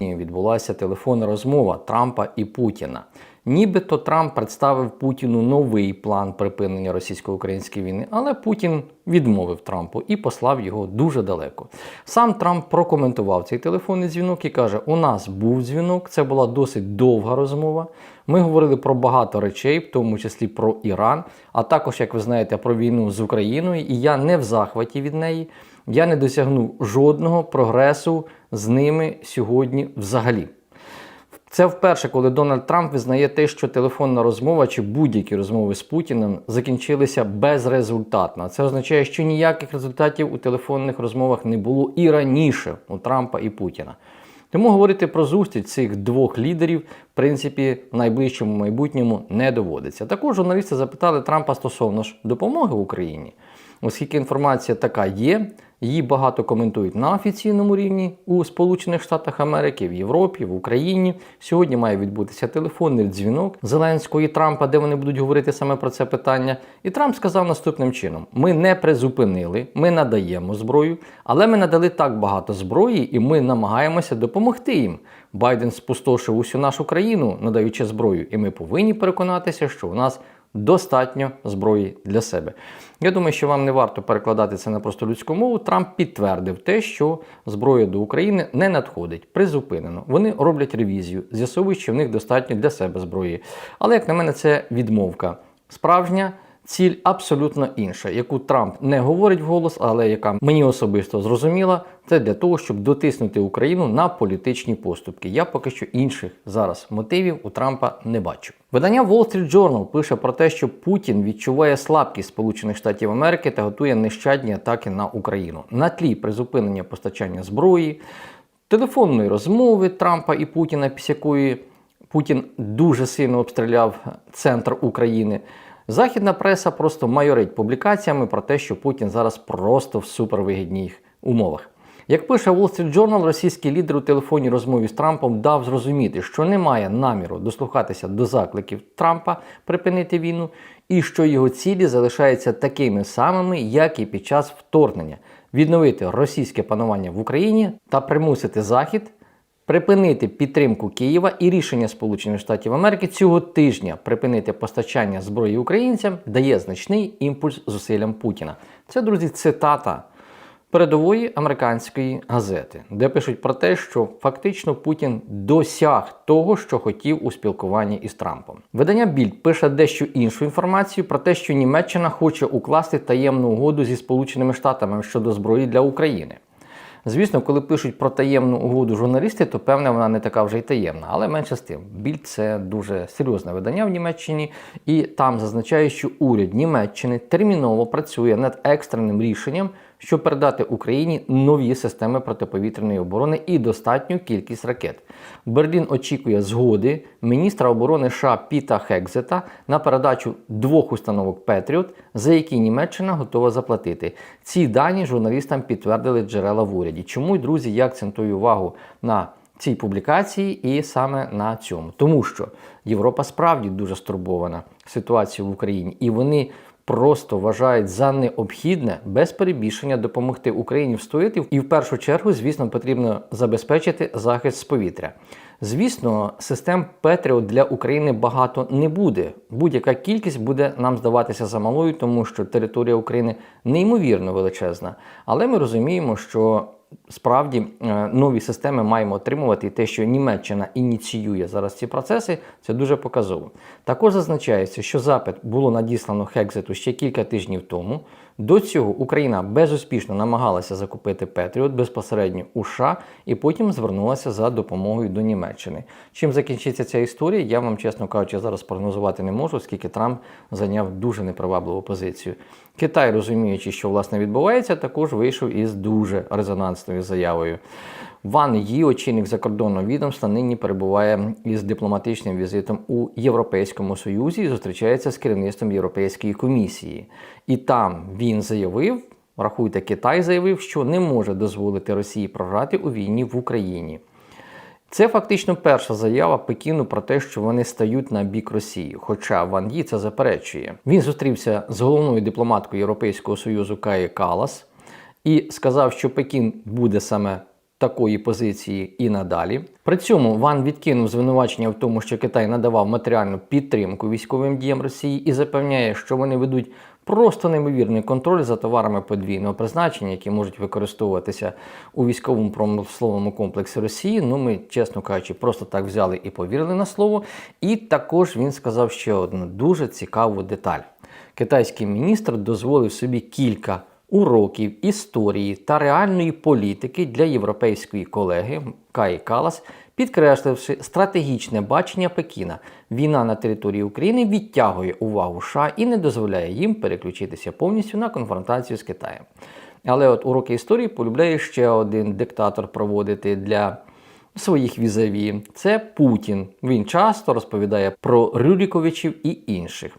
відбулася телефонна розмова Трампа і Путіна. Нібито Трамп представив Путіну новий план припинення російсько-української війни, але Путін відмовив Трампу і послав його дуже далеко. Сам Трамп прокоментував цей телефонний дзвінок і каже: у нас був дзвінок, це була досить довга розмова. Ми говорили про багато речей, в тому числі про Іран, а також, як ви знаєте, про війну з Україною. І я не в захваті від неї. Я не досягнув жодного прогресу з ними сьогодні взагалі. Це вперше, коли Дональд Трамп визнає те, що телефонна розмова чи будь-які розмови з Путіним закінчилися безрезультатно. Це означає, що ніяких результатів у телефонних розмовах не було і раніше у Трампа і Путіна. Тому говорити про зустріч цих двох лідерів, в принципі, в найближчому майбутньому не доводиться. Також журналісти запитали Трампа стосовно ж допомоги Україні, оскільки інформація така є. Її багато коментують на офіційному рівні у Сполучених Штатах Америки, в Європі, в Україні. Сьогодні має відбутися телефонний дзвінок Зеленського і Трампа, де вони будуть говорити саме про це питання. І Трамп сказав наступним чином: ми не призупинили, ми надаємо зброю, але ми надали так багато зброї, і ми намагаємося допомогти їм. Байден спустошив усю нашу країну, надаючи зброю, і ми повинні переконатися, що у нас достатньо зброї для себе. Я думаю, що вам не варто перекладати це на просто людську мову. Трамп підтвердив те, що зброя до України не надходить, призупинено. Вони роблять ревізію, з'ясовують, що в них достатньо для себе зброї. Але, як на мене, це відмовка. Справжня ціль абсолютно інша, яку Трамп не говорить вголос, але яка мені особисто зрозуміла, це для того, щоб дотиснути Україну на політичні поступки. Я поки що інших зараз мотивів у Трампа не бачу. Видання Wall Street Journal пише про те, що Путін відчуває слабкість Сполучених Штатів Америки та готує нещадні атаки на Україну на тлі призупинення постачання зброї, телефонної розмови Трампа і Путіна, після якої Путін дуже сильно обстріляв центр України. Західна преса просто майорить публікаціями про те, що Путін зараз просто в супервигідних умовах. Як пише Wall Street Journal, російський лідер у телефонній розмові з Трампом дав зрозуміти, що немає наміру дослухатися до закликів Трампа припинити війну, і що його цілі залишаються такими самими, як і під час вторгнення відновити російське панування в Україні та примусити Захід припинити підтримку Києва і рішення Сполучених Штатів Америки цього тижня припинити постачання зброї українцям дає значний імпульс зусиллям Путіна. Це, друзі, цитата передової американської газети, де пишуть про те, що фактично Путін досяг того, що хотів у спілкуванні із Трампом. Видання Більд пише дещо іншу інформацію про те, що Німеччина хоче укласти таємну угоду зі Сполученими Штатами щодо зброї для України. Звісно, коли пишуть про таємну угоду журналісти, то певне вона не така вже й таємна, але менше з тим. Більд це дуже серйозне видання в Німеччині, і там зазначає, що уряд Німеччини терміново працює над екстреним рішенням, щоб передати Україні нові системи протиповітряної оборони і достатню кількість ракет. Берлін очікує згоди міністра оборони США Піта Хекзета на передачу двох установок Петріот, за які Німеччина готова заплатити. Ці дані журналістам підтвердили джерела в уряді. Чому, друзі, я акцентую увагу на цій публікації і саме на цьому, тому що Європа справді дуже стурбована ситуацією в Україні, і вони просто вважають за необхідне без перебільшення допомогти Україні встояти. І в першу чергу, звісно, потрібно забезпечити захист з повітря. Звісно, систем Петріот для України багато не буде. Будь-яка кількість буде нам здаватися замалою, тому що територія України неймовірно величезна. Але ми розуміємо, що справді е, нові системи маємо отримувати, і те, що Німеччина ініціює зараз ці процеси, це дуже показово. Також зазначається, що запит було надіслано Хекзету ще кілька тижнів тому. До цього Україна безуспішно намагалася закупити Петріот безпосередньо у США і потім звернулася за допомогою до Німеччини. Чим закінчиться ця історія, я вам, чесно кажучи, зараз прогнозувати не можу, оскільки Трамп зайняв дуже непривабливу позицію. Китай, розуміючи, що власне відбувається, також вийшов із дуже резонансною заявою. Ван Ї, очільник закордонного відомства, нині перебуває із дипломатичним візитом у Європейському Союзі і зустрічається з керівництвом Європейської комісії. І там він заявив, рахуйте, Китай заявив, що не може дозволити Росії програти у війні в Україні. Це фактично перша заява Пекіну про те, що вони стають на бік Росії. Хоча Ван Ї це заперечує. Він зустрівся з головною дипломаткою Європейського союзу Каї Калас і сказав, що Пекін буде саме такої позиції і надалі. При цьому Ван відкинув звинувачення в тому, що Китай надавав матеріальну підтримку військовим діям Росії і запевняє, що вони ведуть просто неймовірний контроль за товарами подвійного призначення, які можуть використовуватися у військовому промисловому комплексі Росії. Ну, ми, чесно кажучи, просто так взяли і повірили на слово. І також він сказав ще одну дуже цікаву деталь. Китайський міністр дозволив собі кілька уроків історії та реальної політики для європейської колеги Каї Калас, підкресливши стратегічне бачення Пекіна. Війна на території України відтягує увагу США і не дозволяє їм переключитися повністю на конфронтацію з Китаєм. Але от уроки історії полюбляє ще один диктатор проводити для своїх візаві. Це Путін. Він часто розповідає про Рюріковичів і інших.